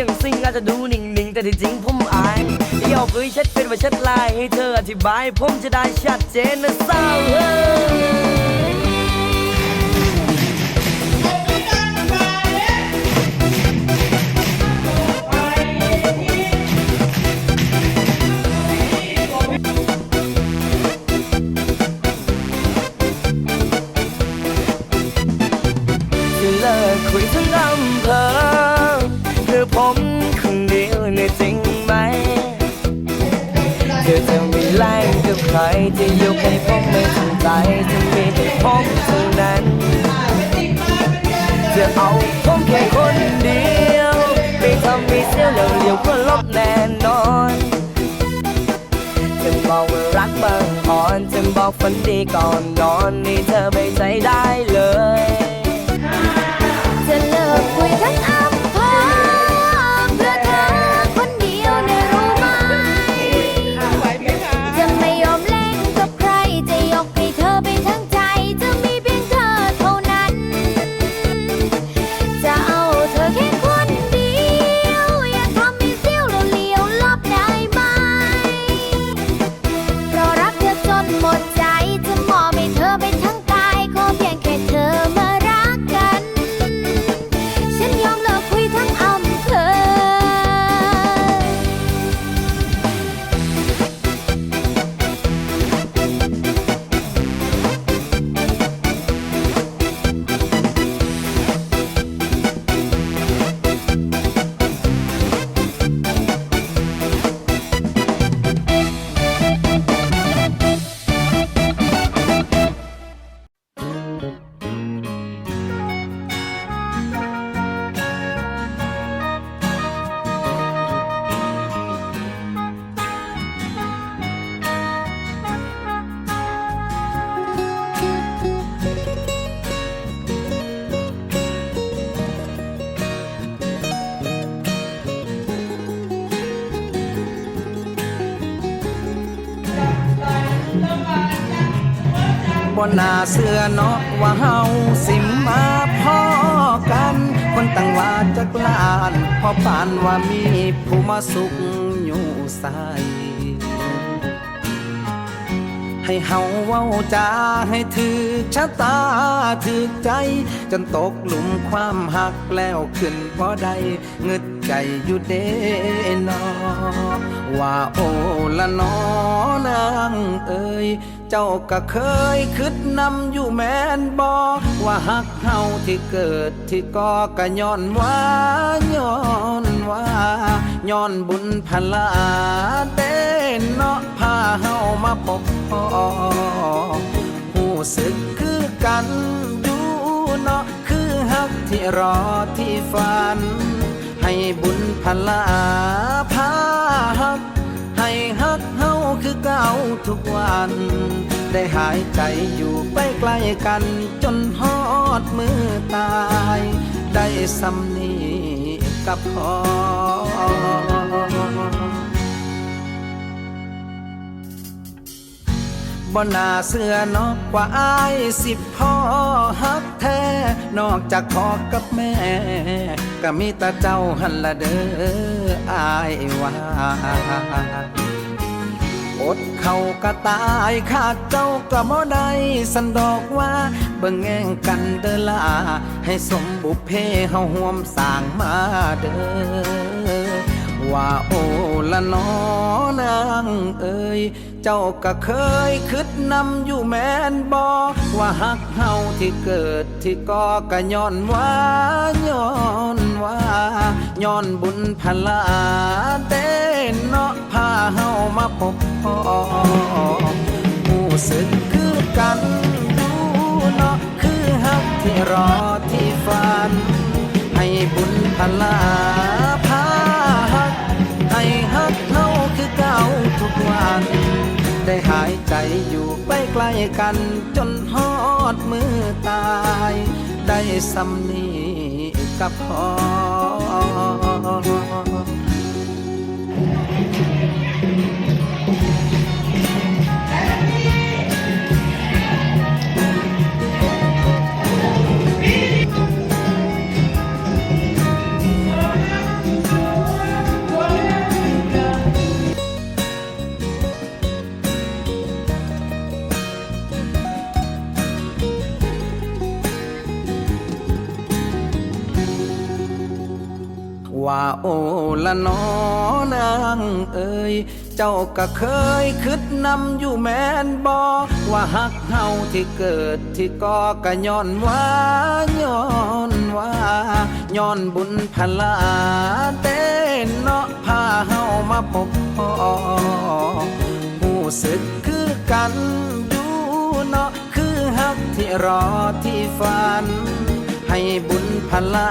าวยังโสดยังซิงอาจจะดูนิ่งๆ แต่ที่จริงผมอายเดี่ยวเอ้ยเช็ดเป็นว่าเช็ดลายให้เธออธิบาย ผมจะได้ชัดเจนนะเศร้าเฮ้ แล่งกับใครจะยกให้ผมไม่สนใจจะมีแต่ผมเท่านั้น จะเอาผมแค่คนเดียว ไม่ทำไม่เสียแล้วเลี้ยวก็ลบแน่นอนจะบอกว่ารักบางอ่อนจะบอกฝันดีก่อนนอนนี่เธอไม่ใจได้เลย บนหน้าเสื้อเนาะว่าเฮาสิมาพ่อกัน คนตั้งว่าจักลานพอปานว่ามีผู้มาสุขอยู่ใสให้เฮาเว้าจาให้ถือชะตาถือใจ จนตกหลุมความหักแล้วขึ้นบ่ได้เงึดใจอยู่เด้นอว่าโอละนอนางเอ้ย เจ้าก็เคยคิดนำอยู่แม่นบอว่าหักเฮาที่เกิดที่ก่อก็ย้อนว่าย้อนว่าย้อนบุญพลาเต้นเนาะพาเฮามาพบพ่อหูสึกคือกันอยู่เนาะคือหักที่รอที่ฝัน ให้บุญพลา ทุกวัน ได้หายใจอยู่ใกล้ใกล้ๆกัน จนฮอดมือตาย ได้สำนีกับพอบ่นาเสื้อนอกกว่าอายสิพ่อฮักแท้ นอกจากพ่อกับแม่ ก็มีแต่เจ้าหันละเด้ออายว่า ดเขาก็ตายขาดเจ้าก็บ่ได้สันดอกว่าเบิ่งแง่งกันเดล่ะให้สมบุพเพเฮาห่วมสร้างมาเด้อว่าโอละนอนางเอ้ยเจ้าก็เคยคิดนำอยู่แม่นบอว่าหักเฮาที่เกิดที่ก่อก็ย้อนว่าย้อนว่า ย้อนบุญพลาเต้นเนาะพาเฮามาพบพ่อผู้สึกคือกันดูเนาะคือหักที่รอที่ฝัน ให้บุญพลาพาหัก ให้ฮักเฮาคือเก่าทุกวัน ได้หายใจอยู่ใกล้ใกล้กันจนฮอดมือตาย ได้สำนี กับพอ ว่าโอละนอนางเอ่ยเจ้าก็เคยคิดนำอยู่แม่นบอว่าหักเฮาที่เกิดที่ก่อก็ย้อนว่าย้อนว่าย้อนบุญพลาเต้นเนาะพาเฮามาพบพ่อหูสึกคือกันอยู่เนาะคือหักที่รอที่ฝัน ให้บุญพลา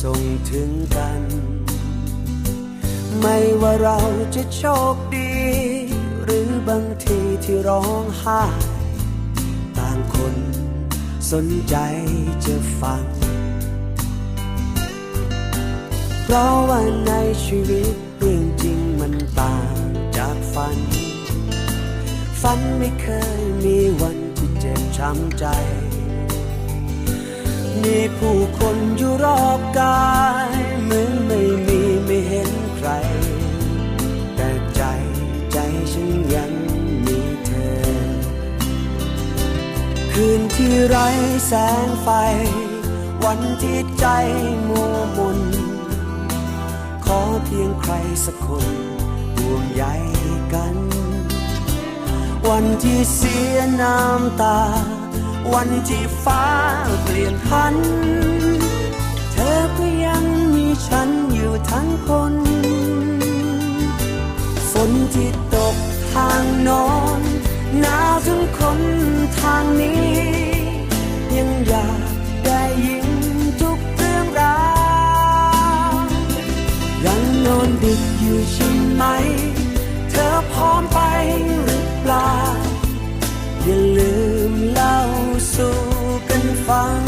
ส่งถึงกัน ไม่ว่าเราจะโชคดี หรือบางทีที่ร้องไห้ต่างคนสนใจจะฟัง เพราะว่าในชีวิตเรื่องจริงมันต่างจากฝัน ฝันไม่เคยมีวันที่เจ็บช้ำใจ มีผู้ ออบกายเหมือนไม่มีไม่เห็นใคร แต่ใจใจฉันยังมีเธอ คืนที่ไร้แสงไฟ วันที่ใจมัวมนขอเพียงใครสักคนห่วงใยกัน วันที่เสียน้ำตา วันที่ฟ้าเปลี่ยนพันธ ก็ยังมีฉันอยู่ทั้งคน ฝนที่ตกทางโนอนหนาวถึงคนทางนี้ ยังอยากได้ยินทุกเรื่องราวยังนอนดึกอยู่ใช่ไหม เธอพร้อมไปหรือเปล่า อย่าลืมเล่าสู่กันฟัง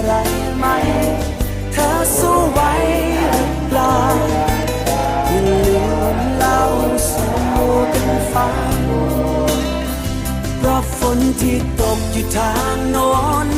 อะไรไหม เธอสู้ไหวหรือเปล่าอย่าลืมเล่าสู่กันฟังเพราะฝนที่ตกอยู่ทางโน้น